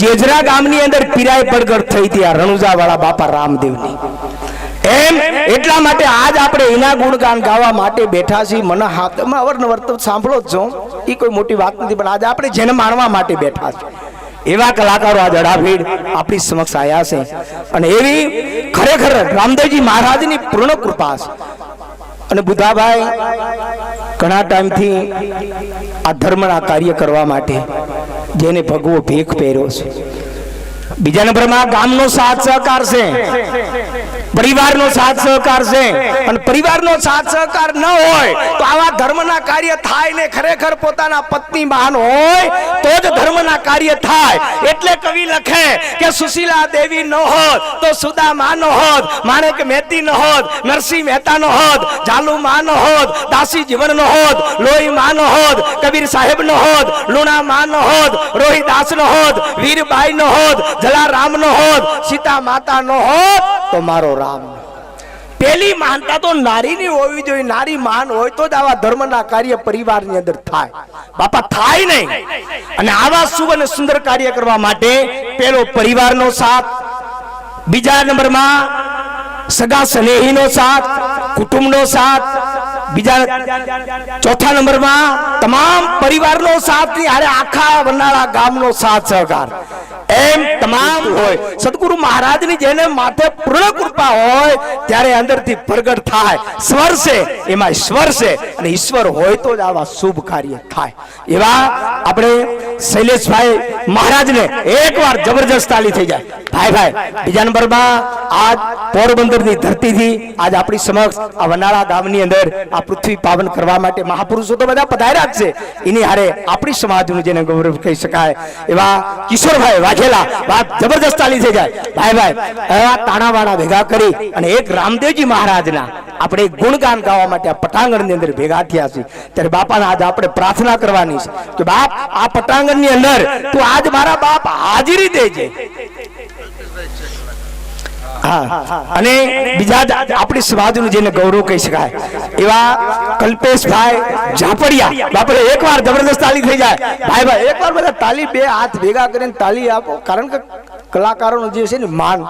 ચેજરા ગામની અંદર પીરાય પડગડ થઈ હતી આ રણુજા વાળા બાપા રામદેવની. એમ એટલા માટે આજ આપણે એના ગુણગાન ગાવા માટે બેઠા છીએ. મને હાથમાં અવરનવર તો સાંભળો જ છો એ કોઈ મોટી વાત નથી, પણ આજે આપણે જેને માણવા માટે બેઠા છે એવા કલાકારો આ જડાભીડ આપણી સમક્ષ આવ્યા છે. અને એવી ખરેખર રામદેવજી મહારાજની પૂર્ણ કૃપા છે. અને બુધાભાઈ ઘણા ટાઈમથી આ ધર્મના કાર્ય કરવા માટે જેને ભગવો ભેખ પહેર્યો છે. બીજા નંબરમાં ગામનો સાથ સહકાર છે. પરિવારનો સાથ સહકાર છે અને પરિવારનો સાથ સહકાર ન હોય તો આવા ધર્મના કાર્ય થાય ને ખરેખર પોતાના પત્ની માન હોય તો જ ધર્મના કાર્ય થાય એટલે કવિ લખે કે સુશીલા દેવી ન હોત તો સુદામા ન હોત માણેક મહેતી ન હોત નરસિંહ મહેતા ન હોત જાલુ મા ન હોત દાસી જીવન ન હોત લોહી મા ન હોત કબીર સાહેબ ન હોત લુણા મા ન હોત રોહિદાસ ન હોત વીરબાઈ ન હોત જલારામ ન હોત સીતા માતા ન હોત તો મારો રામ. પેલી માનતા તો નારીની હોવી જોઈએ. નારી માન હોય તો જ આવા ધર્મના કાર્ય પરિવારની અંદર થાય. બાપા, થાય નહીં. અને આવા શુભ અને સુંદર કાર્ય કરવા માટે પેલો પરિવારનો સાથ, બીજા નંબરમાં સગા સ્નેહીનો સાથ, કુટુંબનો સાથ, બીજા ચોથા નંબરમાં તમામ પરિવારનો સાથ. ની આખા વનાળા ગામનો સાથ સહકાર. એમ તમામ હોય. સદગુરુ મહારાજની જેને માથે પૂર્ણ કૃપા હોય, ત્યારે અંદરથી પ્રગટ થાય. સ્વર છે, એમાં ઈશ્વર છે, અને ઈશ્વર હોય તો જ આવા શુભ કાર્ય થાય. એવા આપણે શૈલેષભાઈ મહારાજને એકવાર જબરજસ્ત તાલી થઈ જાય. ભાઈ ભાઈ, બીજા નંબરમાં આજ પોરબંદરની ધરતીથી, આજ આપણી સમક્ષ આ વનાળા ગામની અંદર આ પૃથ્વી પાવન કરવા માટે મહાપુરુષો તો બધા પધાર્યા છે. એની હારે આપણી સમાજનું જેને ગૌરવ કહી શકાય. એવા કિશોરભાઈ વાઘેલા વાત જબરજસ્ત ચાલી થઈ જાય. ભાઈ ભાઈ એવા તાણાવાણા ભેગા કરી અને એક રામદેવજી મહારાજના આપણે ગુણગાન ગાવા માટે આ પટાંગણની અંદર ભેગા થયા છે ત્યારે બાપાને આજે આપણે પ્રાર્થના કરવાની છે કે બાપ, આ પટાંગણની અંદર તું આજ મારા બાપ હાજરી દેજે. હા. અને બીજા આપણી સમાજનું જેને ગૌરવ કહી શકાય. એવા કલ્પેશભાઈ ઝાપડિયા. બાપરે એકવાર જબરદસ્ત તાલી થઈ જાય. ભાઈ ભાઈ, એકવાર બધા તાલી બે હાથ ભેગા કરીને તાલી આપો. કારણ કે કલાકારોનું જે છે ને માન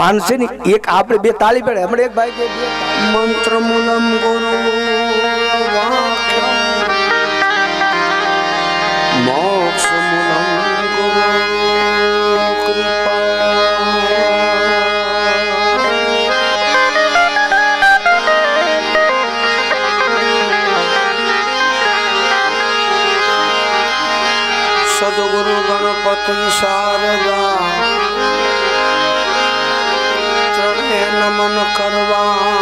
માન છે ને, એક આપણે બે તાલી પડે. હમણાં એક ભાઈ કે બે મંત્રમૂલમ ગુરુ ગણપતિ શારદા ચરણે નમન કરવાના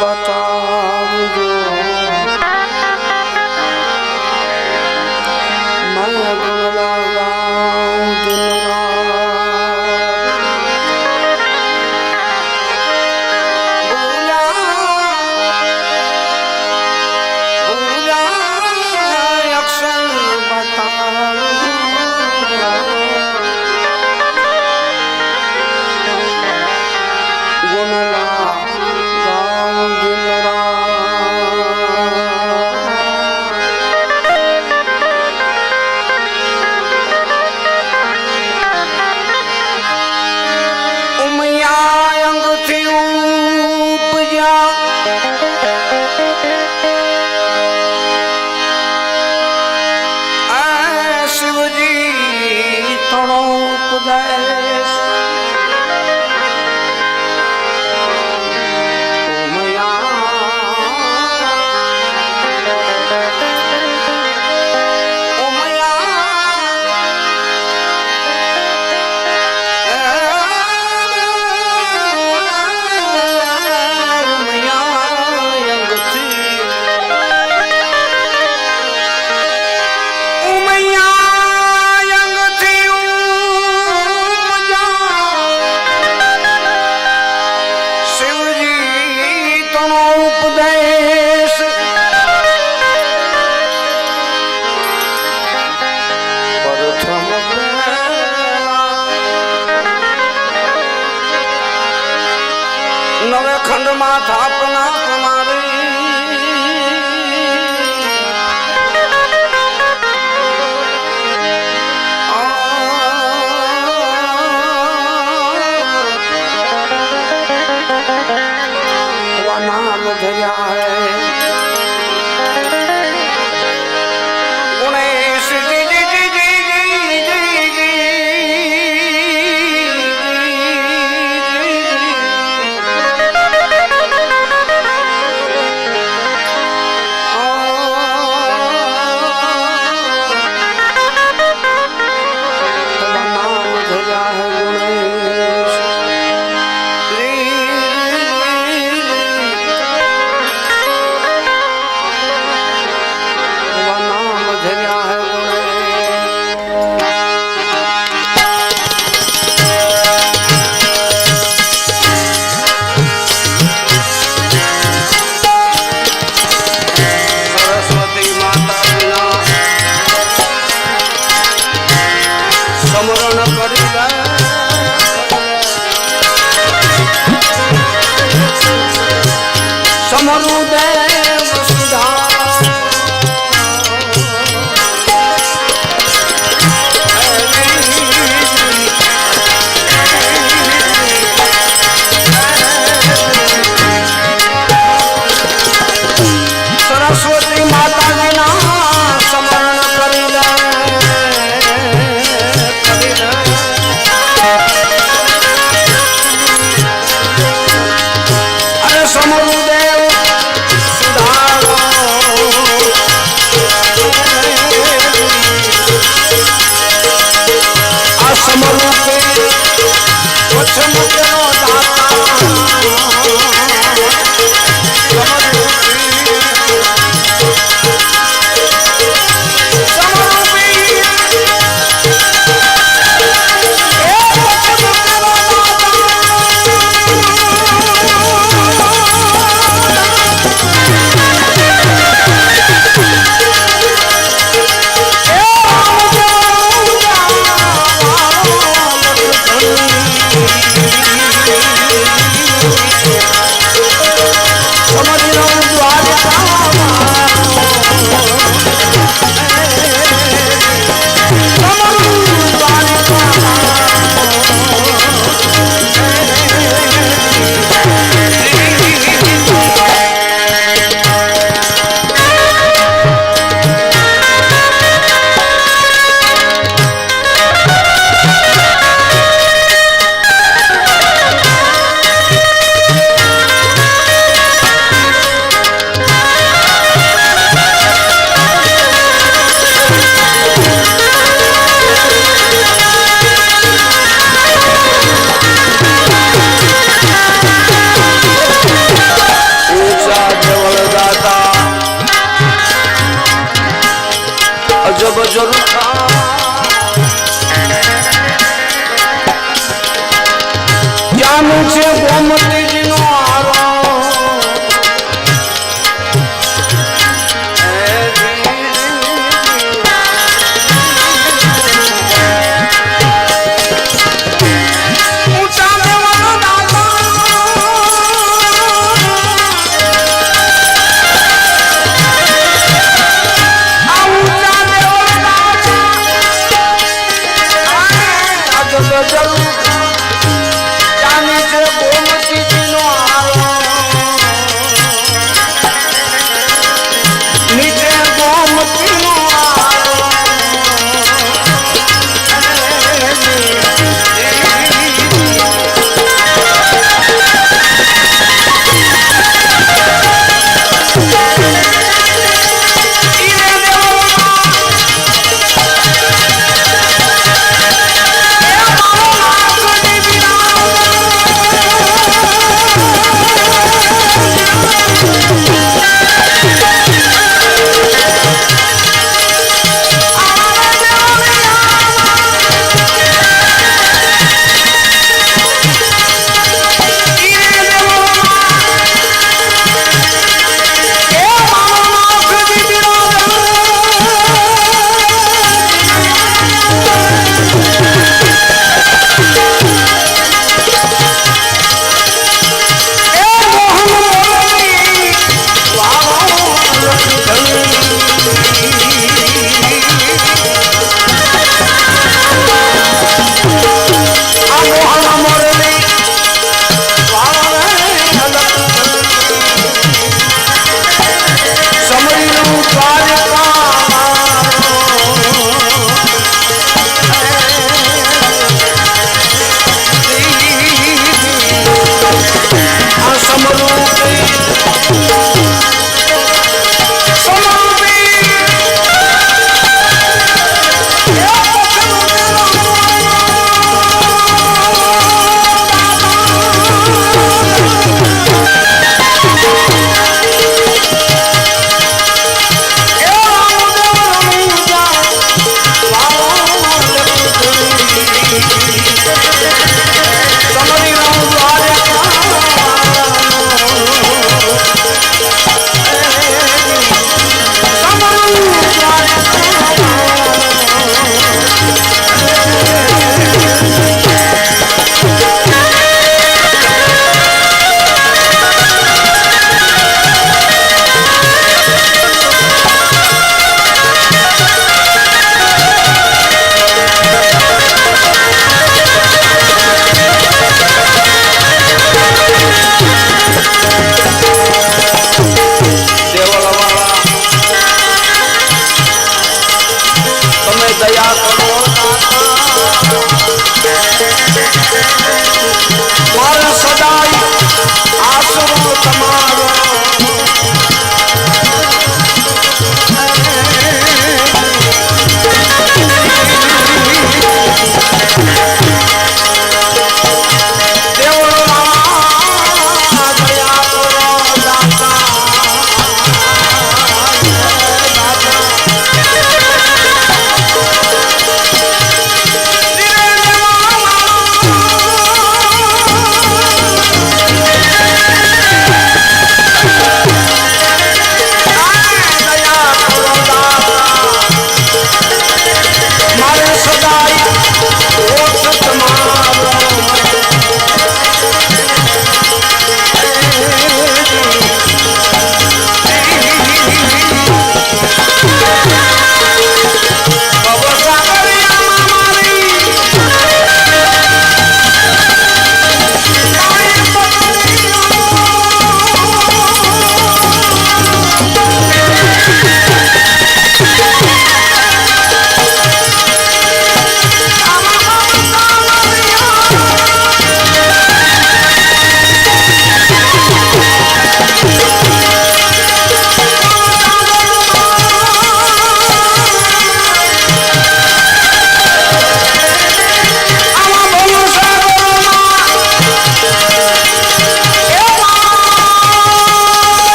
બતાવજો. Dariya સમરું દેવ Hoca